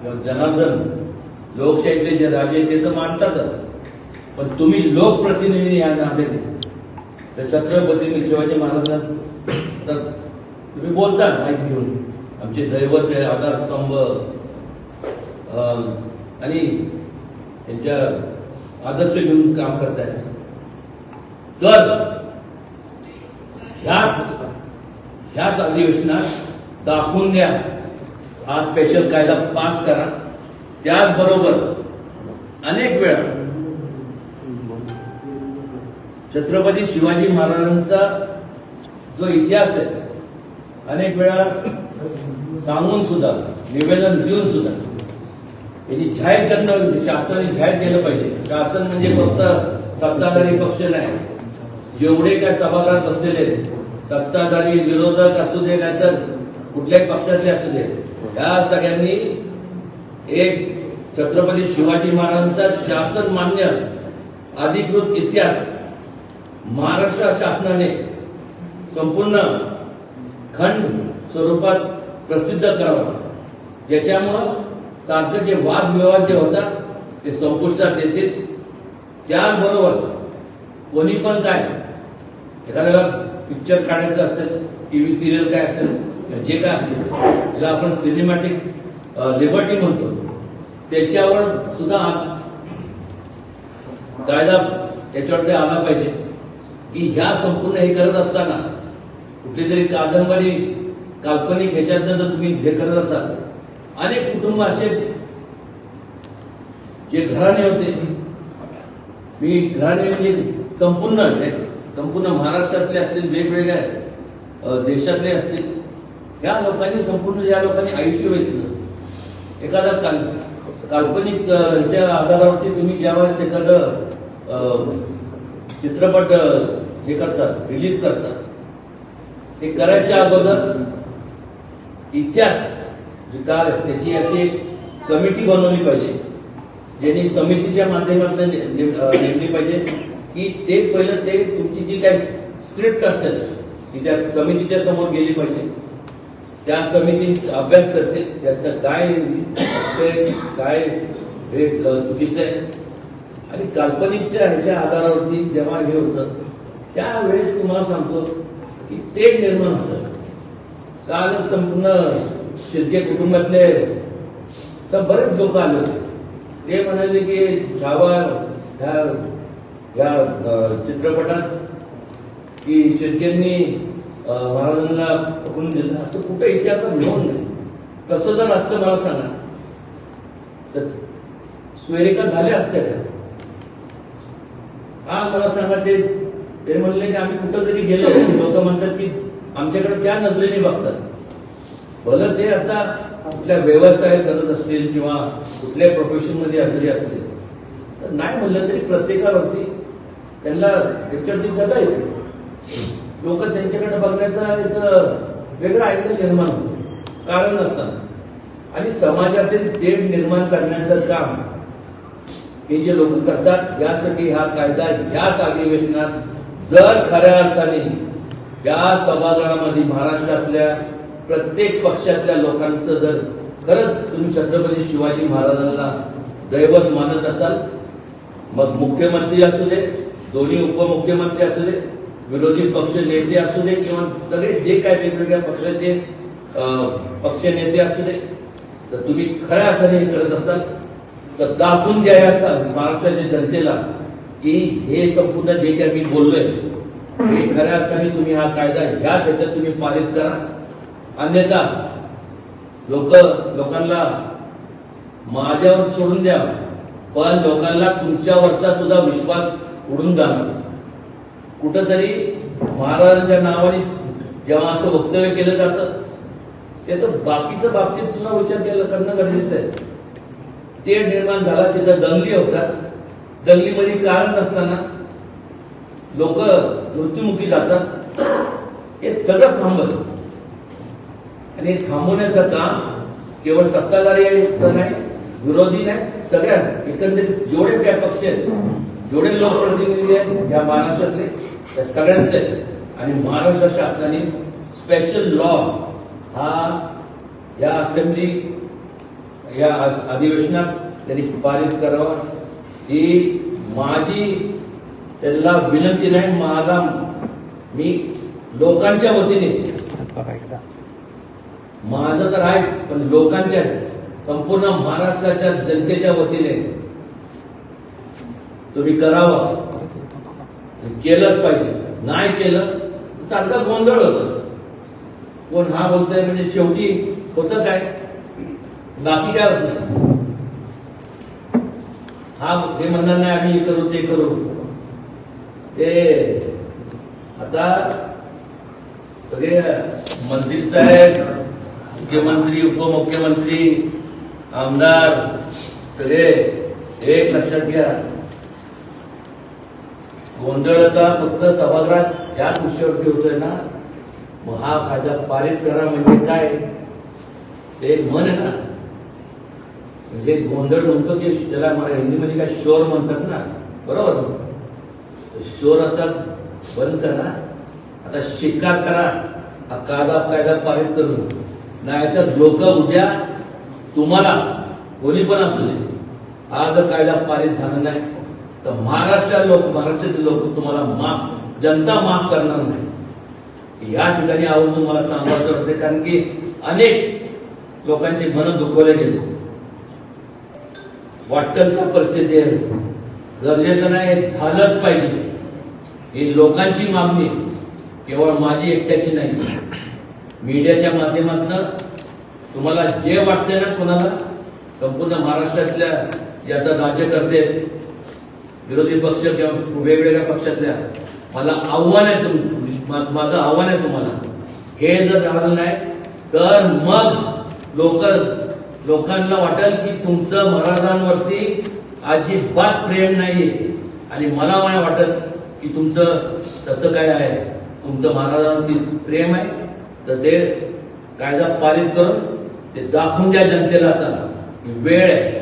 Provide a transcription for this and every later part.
जनार्दन लोकशाहीतले जे राजे ते तर मानतातच. पण तुम्ही लोकप्रतिनिधी या नात्याने. तर छत्रपती शिवाजी महाराजांना तर तुम्ही बोलता माहिती घेऊन. आमचे दैवत आहे आधारस्तंभ अं, आणि त्यांच्या आदर्श घेऊन काम करताय तर ह्याच ह्याच अधिवेशनात दाखवून द्या. हा स्पेशल कायदा पास करा. त्याचबरोबर अनेक वेळा छत्रपती शिवाजी महाराजांचा जो इतिहास आहे अनेक वेळा सांगून सुद्धा निवेदन देऊन सुद्धा याची जाहीर करणं शासनाने जाहीर केलं पाहिजे. शासन म्हणजे फक्त सत्ताधारी पक्ष नाही. जेवढे काय सभागृहात बसलेले सत्ताधारी विरोधक असू दे नाहीतर कुठल्याही पक्षाचे असू दे या सगळ्यांनी एक छत्रपती शिवाजी महाराजांचा शासन मान्य अधिकृत इतिहास महाराष्ट्र शासनाने संपूर्ण खंड स्वरूपात प्रसिद्ध करावा. ज्याच्यामुळं सारखं जे वादविवाद जे होतात ते संपुष्टात येतील. त्याचबरोबर कोणी पण काय एखाद्याला पिक्चर काढायचं असेल टी व्ही सिरियल काय असेल जे काय असेल त्याला आपण सिनेमॅटिक लिबर्टी म्हणतो त्याच्यावर सुद्धा कायदा याच्यावरती आला पाहिजे. की ह्या संपूर्ण हे करत असताना कुठली तरी कादंबरी काल्पनिक ह्याच्यातनं जर तुम्ही हे करत असाल अनेक कुटुंब असे जे घराणे होते. मी घराणे म्हणजे संपूर्ण संपूर्ण महाराष्ट्रातले असतील वेगवेगळ्या देशातले असतील या लोकांनी संपूर्ण ज्या लोकांनी आयुष्य वेचलं. एखादा काल काल्पनिक ह्याच्या आधारावरती तुम्ही ज्यावेळेस एखादं चित्रपट हे करतात रिलीज करतात ते करायच्या अगोदर इतिहास विकार त्याची अशी कमिटी बनवली पाहिजे ज्यांनी समितीच्या माध्यमातून नेमली पाहिजे की ते पहिलं ते तुमची जी काही स्क्रिप्ट असेल ती त्या समितीच्या समोर गेली पाहिजे. त्या समिती अभ्यास करते त्यातनं काय ते काय हे चुकीचं आहे. आणि काल्पनिकच्या ह्याच्या आधारावरती जेव्हा हे होतं त्यावेळेस तुम्हाला सांगतो की ते निर्माण होतं. काल संपूर्ण शिर्के कुटुंबातले सब बरेच लोक आले होते. ते म्हणाले की छावा ह्या ह्या चित्रपटात की शिर्केंनी महाराजांना पकडून दिलं. असं कुठं इतिहासात नोंद नाही. कसं जर असतं मला सांगा. तर स्वेरिका झाल्या असत्या का? हा मला सांगा ते ते म्हणले की आम्ही कुठं जरी गेलो लोक म्हणतात की आमच्याकडे त्या नजरेने बघतात. भलं ते आता कुठल्या व्यवसाय करत असतील किंवा कुठल्या प्रोफेशनमध्ये असतील. तर नाही म्हणलं तरी प्रत्येकावरती त्यांना त्याच्यावरती गदा येते लोक त्यांच्याकडे बघण्याचा एक वेगळा अँगल निर्माण होतो. कारण नसताना आणि समाजातील तेढ निर्माण करण्याचं काम हे जे लोक करतात यासाठी हा कायदा याच अधिवेशनात जर खऱ्या अर्थाने या सभागृहामध्ये महाराष्ट्रातल्या प्रत्येक पक्षातल्या लोकांचं जर खरंच तुम्ही छत्रपती शिवाजी महाराजांना दैवत मानत असाल मग मुख्यमंत्री असू दे दोन्ही उपमुख्यमंत्री असू दे विरोधी पक्ष नेते असू दे किंवा सगळे जे काय वेगवेगळ्या पक्षाचे अं, पक्ष नेते असू दे तर तुम्ही खऱ्या अर्थाने हे करत असाल तर दाखवून द्या या महाराष्ट्राच्या जनतेला की हे संपूर्ण जे काही मी बोललोय हे खऱ्या अर्थाने तुम्ही हा कायदा ह्याच ह्याच्यात तुम्ही पारित करा. अन्यथा लोक लोकांना माझ्यावर सोडून द्या पण लोकांना तुमच्यावरचा सुद्धा विश्वास उडून जाणार. कुठंतरी महाराजांच्या नावाने जेव्हा असं वक्तव्य केलं जातं त्याचं बाकीचं बाबतीत सुद्धा विचार केला करणं गरजेचं आहे. ते निर्माण झाला तिथं दंगली होतात दंगलीमध्ये कारण नसताना लोक मृत्युमुखी जातात. हे सगळं थांबत आणि थांबवण्याचं काम केवळ सत्ताधारी नाही विरोधी नाही सगळ्या एकंदरीत जेवढे काय पक्ष आहेत जेवढे लोकप्रतिनिधी आहेत ज्या महाराष्ट्रातले त्या सगळ्यांचे. आहेत आणि महाराष्ट्र शासनाने स्पेशल लॉ हा या असेंब्ली या अधिवेशनात त्यांनी पारित करावा. ही माझी त्यांना विनंती नाही माझा मी लोकांच्या वतीने. माझं तर आहेच पण लोकांच्या संपूर्ण महाराष्ट्राच्या जनतेच्या वतीने तुम्ही करावं. केलंच पाहिजे. नाही केलं तर चांगला गोंधळ होतो. कोण हा बोलतोय म्हणजे शेवटी होतं काय? बाकी काय होत नाही. हा हे म्हणणार नाही आम्ही करू ते करू. ते आता सगळे मंत्री साहेब मुख्यमंत्री उपमुख्यमंत्री आमदार सगळे एक लक्षात घ्या. गोंधळ आता फक्त सभागृहात याच विषयावरती होतोय ना? मग हा कायदा पारित करा म्हणजे काय? ते एक मन आहे ना. म्हणजे गोंधळ म्हणतो की त्याला मला हिंदीमध्ये काय शोर म्हणतात ना? बरोबर? शोर आता बंद करा. आता शिकार करा. हा कायदा कायदा पारित करून. नाहीतर लोक उद्या तुम्हाला कोणी पण असू दे. हा जर कायदा पारित झाला नाही. तर महाराष्ट्र लोक महाराष्ट्रातील लोक तुम्हाला माफ जनता माफ करणार नाही. या ठिकाणी आवर्जून मला सांगायचं वाटते कारण की अनेक लोकांची मन दुखवले गेले. वाटतं का परिस्थिती आहे? गरजेचं नाही झालंच पाहिजे. ही लोकांची मागणी केवळ माझी एकट्याची नाही. मीडियाच्या माध्यमातून तुम्हाला जे वाटते ना कोणाला संपूर्ण महाराष्ट्रातल्या जे आता राज्यकर्ते विरोधी पक्ष किंवा वेगवेगळ्या पक्षातल्या मला आव्हान आहे तुम माझं आव्हान आहे तुम्हाला. हे जर झालं नाही तर मग लोक लोकांना वाटेल की तुमचं महाराजांवरती अजिबात प्रेम नाहीये. आणि मला नाही वाटत की तुमचं तसं काय आहे. तुमचं महाराजांवरती प्रेम आहे तर ते कायदा पारित करून ते दाखवून द्या जनतेला आता. वेळ आहे.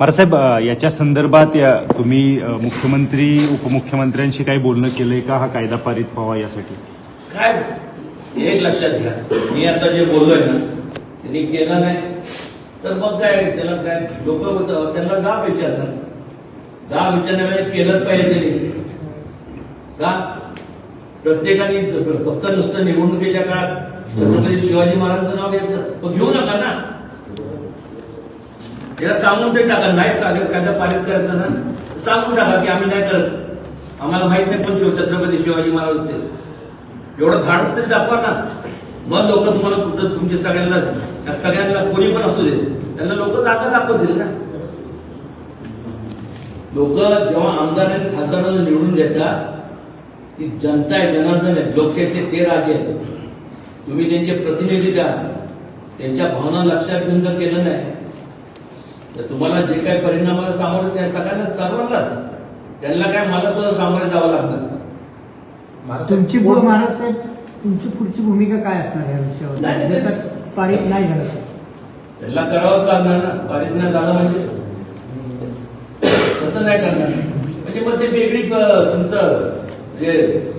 साहेब याच्या संदर्भात या तुम्ही मुख्यमंत्री उपमुख्यमंत्र्यांशी काही बोलणं केलंय का? हा कायदा पारित व्हावा यासाठी. काय? एक लक्षात घ्या. मी आता जे बोललोय ना त्यांनी केलं नाही. तर मग काय? त्याला काय? लोक त्यांना जा विचारणार जा विचारण्यामध्ये केलंच पाहिजे त्यांनी. का? प्रत्येकाने फक्त नुसतं निवडणुकीच्या काळात छत्रपती शिवाजी महाराजांचं नाव घ्यायचं. मग घेऊ नका ना. याला सांगून तरी टाका. नाही कायदा कायदा पारित करायचा ना. सांगून टाका की आम्ही नाही करत. आम्हाला माहीत नाही पण शिव छत्रपती शिवाजी महाराज होते. एवढं धाडस तरी दाखवा ना. मग लोक तुम्हाला कुठं तुमच्या सगळ्यांना या सगळ्यांना कोणी पण असू दे. त्यांना लोक जागा दाखवतील ना. लोक जेव्हा आमदार आणि खासदारांना निवडून देतात ती जनता आहे जनार्दन आहे. लोकशाहीतले ते राजे आहेत. तुम्ही त्यांचे प्रतिनिधी द्या त्यांच्या भावना लक्षात घेऊन जर केलं नाही. तर तुम्हाला जे काही परिणामाला सामोरं त्या सगळ्यांना सर्वांनाच त्यांना काय मला सुद्धा सामोरे जावं लागणार? तुमची महाराज तुमची पुढची भूमिका काय असणार या विषयावर? नाही, पारित झालं. तर त्यांना करावंच लागणार ना. पारित नाही झालं म्हणजे? तसं नाही करणार. म्हणजे मग ते वेगळी तुमचं जे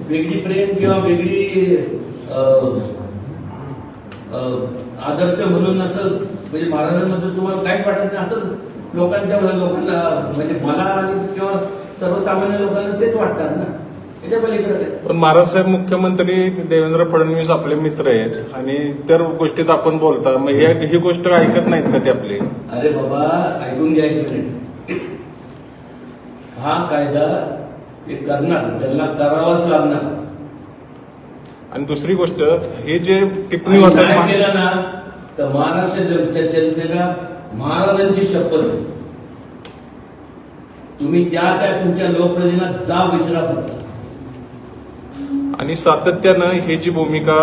वेगळी प्रेम किंवा वेगळी आदर्श म्हणून असं म्हणजे महाराजांबद्दल तुम्हाला काहीच वाटत नाही असं लोकांच्या लोकांना म्हणजे मला आणि किंवा सर्वसामान्य लोकांना तेच वाटणार ना? पण महाराजसाहेब मुख्यमंत्री देवेंद्र फडणवीस आपले मित्र आहेत आणि त्या गोष्टीत आपण बोलता मग हे ही गोष्ट ऐकत नाहीत का ते आपले? अरे बाबा ऐकून घ्या एक मिनिट. हा कायदा ते करणार त्यांना करावाच लागणार. आणि दुसरी गोष्ट हे जे टिप्पणी आणि होतात नाही महा- केलं ना तर महाराष्ट्र जनते- जनतेला महाराजांची शपथ. तुम्ही त्या त्या तुमच्या लोकप्रतिनिधींना जा विचारा फक्त. आणि सातत्यानं हे जी भूमिका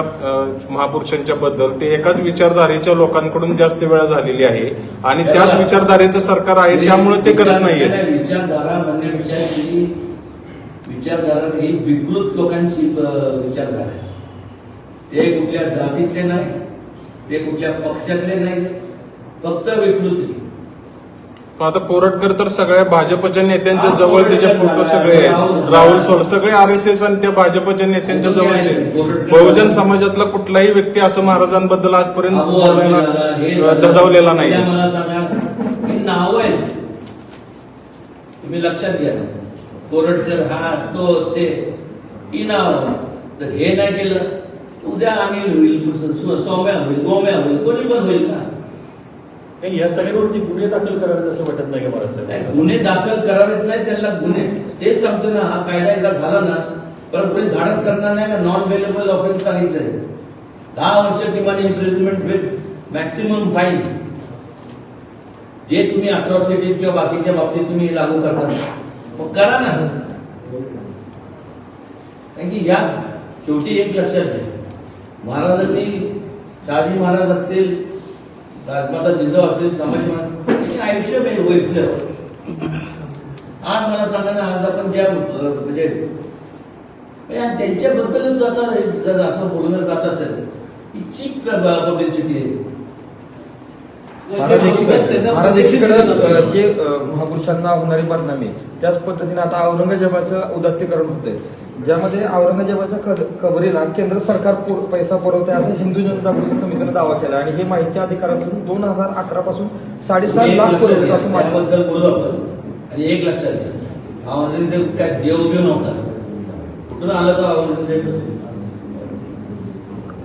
महापुरुषांच्या बद्दल ते एकाच विचारधारेच्या लोकांकडून जास्त वेळा झालेली आहे. आणि त्याच विचारधारेचं सरकार आहे त्यामुळे ते करत नाहीये. विचार- विचारधारा म्हणण्यापेक्षा ही विचारधारा ही विकृत लोकांची विचारधारा आहे. ते कुठल्या जातीतले नाही ते कुठल्या पक्षातले नाही फक्त विकृती. आता कोरटकर तर सगळ्या भाजपच्या नेत्यांच्या जवळ त्याचे फोटो सगळे आहेत. राहुल. सोल सगळे आर एस एस आणि त्या भाजपच्या नेत्यांच्या जवळचे बहुजन. समाजातला कुठलाही व्यक्ती असं महाराजांबद्दल आजपर्यंत. धजावलेला नाही. उद्या मला सांगा नावं आहेत. तुम्ही लक्षात घ्या. कोरटकर हा तो ते ही नाव. तर हे नाही केलं. उद्या अनिल होईल सु- सौम्या होईल गोम्या होईल कोणी पण होईल का? नाही, या सगळ्यांवरती गुन्हे दाखल करावेत असं वाटत नाही का मला नाही, साहेब गुन्हे दाखल करावेत नाही त्यांना गुन्हे तेच सांगतो ना हा कायदा एकदा झाला ना परत कोणी धाडस करणार नाही का? नॉन वेलेबल ऑफेन्स सांगितलंय. दहा वर्ष किमान इम्प्रिझनमेंट विथ मॅक्सिमम फाईन जे तुम्ही अट्रॉसिटीज किंवा बाकीच्या बाबतीत तुम्ही लागू करता मग करा ना. कारण की या शेवटी एक लक्षात घ्या. महाराजांनी शहाजी महाराज असतील राजमाता जिजाऊ असतील संभाजी महाराज त्यांनी आयुष्य वेचलं. आज मला सांगा ना आज आपण ज्या म्हणजे म्हणजे त्यांच्याबद्दलच आता जर असं बोलणं जात असेल ही चीप पब्लिसिटी आहे. महाराज एकीकडे जे महापुरुषांना होणारी बदनामी त्याच पद्धतीने आता औरंगजेबाचं उदात्तीकरण होतंय. ज्यामध्ये औरंगजेबाच्या कद- कबरीला केंद्र सरकार पुर- पैसा पुरवते असं हिंदू जनजागृती समितीने दावा केला आणि हे माहिती अधिकारातून दोन हजार अकरा पासून साडेसात लाख पुरवले असं माहिती त्याबद्दल बोलू आपण. आणि एक लक्षात घ्या औरंगजेब काय देव बिव नव्हता. कुठून आलं का औरंगजेब?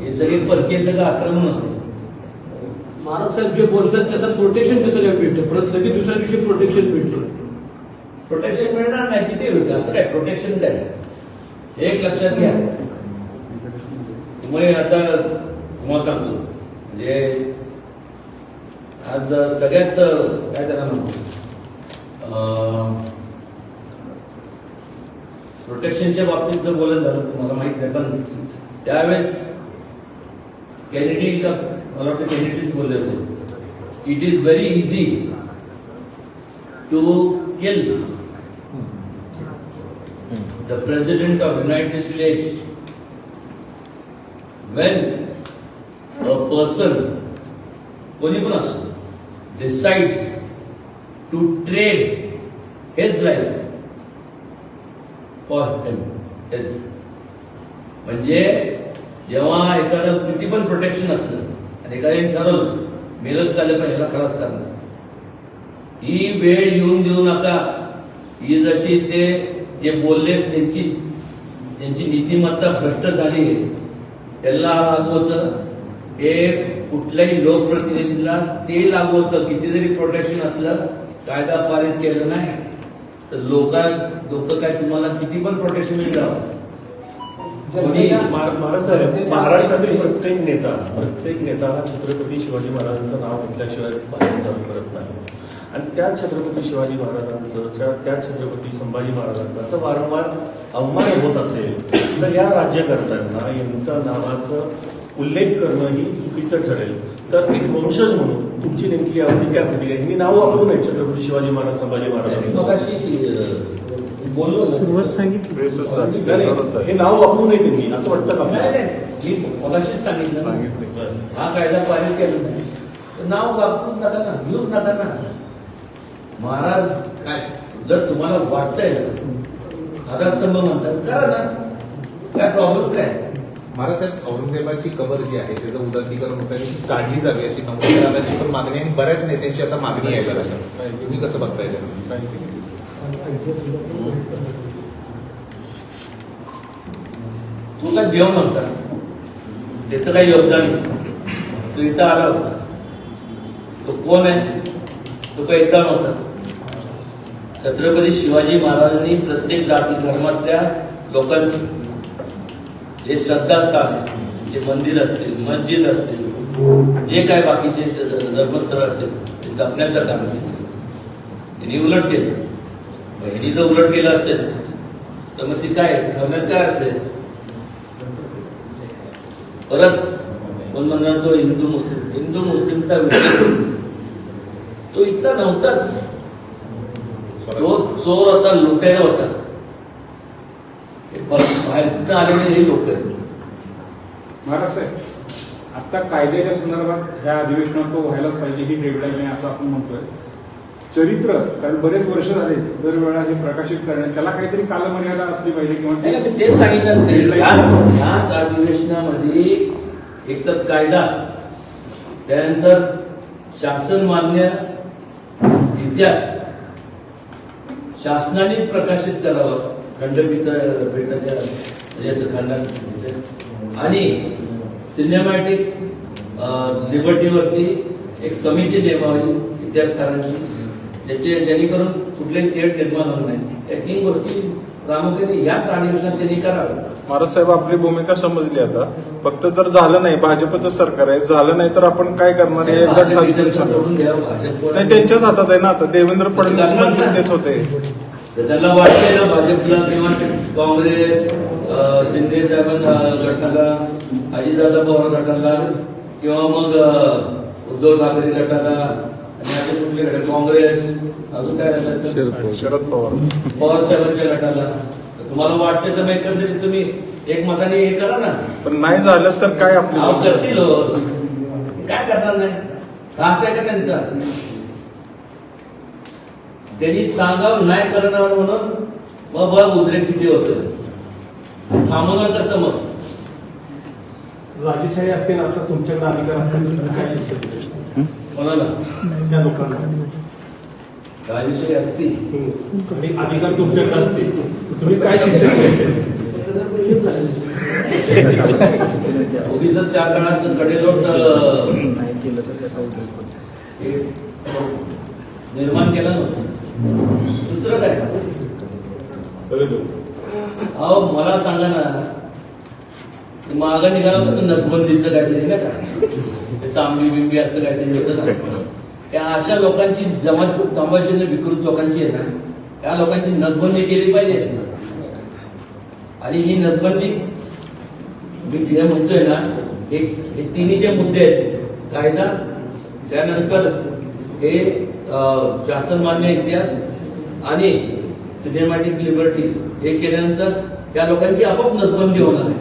हे सगळे परकीय सगळं आक्रमण होते. महाराज साहेब जे बोलतात त्यांना प्रोटेक्शन कसं काय भेटतं परत लगेच दुसऱ्या दिवशी प्रोटेक्शन भेटतं प्रोटेक्शन मिळणार नाही. किती होईल असं काय? प्रोटेक्शन काय एक लक्षात घ्या. तुम्ही आता तुम्हाला सांगतो. म्हणजे आज सगळ्यात काय त्याला म्हणतो प्रोटेक्शनच्या बाबतीत जर बोलत झालं तुम्हाला माहीत नाही पण त्यावेळेस कॅनेडी का मला वाटतं कॅनेडीच बोलले होते. It is very easy to kill Hmm. the President of United States, when a person, कोणी पण असो, decides to trade his life for him, his. म्हणजे जेव्हा एखादं किती पण प्रोटेक्शन असलं आणि एखाद्याने ठरवलं मेलच झालं पण ह्याला खलास करणार. ही वेळ येऊन देऊ नका. ही जशी ते जे बोलले त्यांची त्यांची नीतिमत्ता भ्रष्ट झाली आहे. त्याला लागू होतं. हे कुठल्याही लोकप्रतिनिधीला ते लागू होतं. किती जरी प्रोटेक्शन असलं कायदा पारित केलं नाही. तर लोकां लोक काय तुम्हाला किती पण प्रोटेक्शन मिळावं महाराष्ट्रातील प्रत्येक नेता प्रत्येक नेता हा छत्रपती शिवाजी महाराजांचं नाव घेतल्याशिवाय बातमी चालू करत नाही. आणि त्या छत्रपती शिवाजी महाराजांचं त्या- त्या छत्रपती संभाजी महाराजांचं असं वारंवार अवमान होत असेल तर या राज्यकर्त्यांना यांचं नावाचं उल्लेख करणं ही चुकीचं ठरेल. तर एक वंशज म्हणून तुमची नेमकी यावरती काय प्रतिक्रिया आहे? मी नाव वापरू नये छत्रपती शिवाजी महाराज संभाजी महाराज. हे नाव वापरू नये त्यांनी असं वाटतं का सांगितलं. हा कायदा पारित केला. नाही तर नाव वापरून नका ना यूज नका ना महाराज काय? जर तुम्हाला वाटतंय ना आधारस्तंभ म्हणतात करा ना. काय प्रॉब्लेम काय? महाराजसाहेब औरंगजेबाची कबर जी आहे त्याचं उदात्तीकरण होतं ती काढली जावी अशी नमस्काराची पण मागणी आहे आणि बऱ्याच नेत्यांची आता मागणी आहे जरा. तुम्ही कसं बघताय? तू काय देव नव्हता त्याचं काही योगदान नाही. तू इथं आला होता. तो कोण आहे? तो काही इथं नव्हता. छत्रपती शिवाजी महाराजांनी प्रत्येक जाती धर्मातल्या लोकांचं जे श्रद्धास्थान आहे जे मंदिर असतील मस्जिद असतील जे काय बाकीचे धर्मस्थळ असतील ते जपण्याचं काम केलं. त्यांनी उलट केलं. बहिणी जर उलट केलं असेल तर मग ती काय ठरण्यात काय अर्थ आहे? परत कोण म्हणणार तो हिंदू मुस्लिम? हिंदू मुस्लिमचा विषय. तो इतका नव्हताच. तो चोर होता लुटेरा होता. हे परत बाहेर आलेले हे लोक आहेत. महाराज साहेब आता कायद्याच्या संदर्भात ह्या अधिवेशनात तो व्हायलाच पाहिजे ही डेडलाईन आहे असं आपण म्हणतोय. चरित्र कारण बरेच वर्ष झाले दरवेळा हे प्रकाशित करण्यात त्याला काहीतरी कालमर्यादा असली पाहिजे किंवा तेच सांगितलं याच अधिवेशनामध्ये एक तर कायदा त्यानंतर शासन मान्य इतिहास शासनानेच प्रकाशित करावं. खंडपीठ पीठाच्या खंडात आणि सिनेमॅटिक लिबर्टीवरती एक समिती नेमावी इतिहासकारांची ज्याचे जेणेकरून कुठलेही तेढ निर्माण होणार नाही. या तीन गोष्टी प्रामुख्याने याच अधिवेशनात त्यांनी कराव्या महाराज साहेब आपली भूमिका समजली आता. फक्त जर झालं नाही भाजपचं सरकार आहे झालं नाही तर आपण काय करणार? हे एकदा भाजप ठासून विचार सांगा. सोडून द्या भाजप नाही त्यांच्याच हातात आहे ना आता. देवेंद्र फडणवीस मंत्री तेच होते. तर त्यांना वाटतंय ना भाजपला किंवा काँग्रेस अं, शिंदे साहेबांना गटाला अजितदादा पवार गटाला किंवा मग अं, उद्धव ठाकरे गटाला आणि काँग्रेस अजून काय झालं तर? शरद पवार. पवार. साहेबांच्या गटाला. तर तुम्हाला वाटतं तर एकंदरीत तुम्ही एक मताने हे करा ना. पण नाही झालं तर काय अहो, आपली करतील हो. काय करणार नाही? त्रास आहे का त्यांचा? त्यांनी सांगावं नाही करणार म्हणून मग बघ उद्रेक किती होतं थांबवणार कसं मग? राजेशाही असते ना आता तुमच्याकडे अधिकार तुम्ही काय शिक्षा? कोणाला? त्या लोकांना. असती. आणि अधिकार तुमच्याकडे असते तुम्ही काय शिक्षा देऊ शकता? उगीच त्या काळाचं कडेलोट निर्माण केलं नव्हतं. दुसरं काय? अहो मला सांगा ना मागं निघाला होता ना नसबंदीचं काहीतरी नाही का? तांबी बिंबी असं काहीतरी होतं ना. त्या अशा लोकांची जमात जमायची ना विकृत लोकांची आहे ना त्या लोकांची नसबंदी केली पाहिजे. आणि ही नसबंदी मी जे म्हणतोय ना हे हे तिन्ही जे मुद्दे आहेत कायदा त्यानंतर हे शासनमान्य इतिहास आणि सिनेमॅटिक लिबर्टी हे केल्यानंतर त्या लोकांची आपोआप नसबंदी होणार आहे.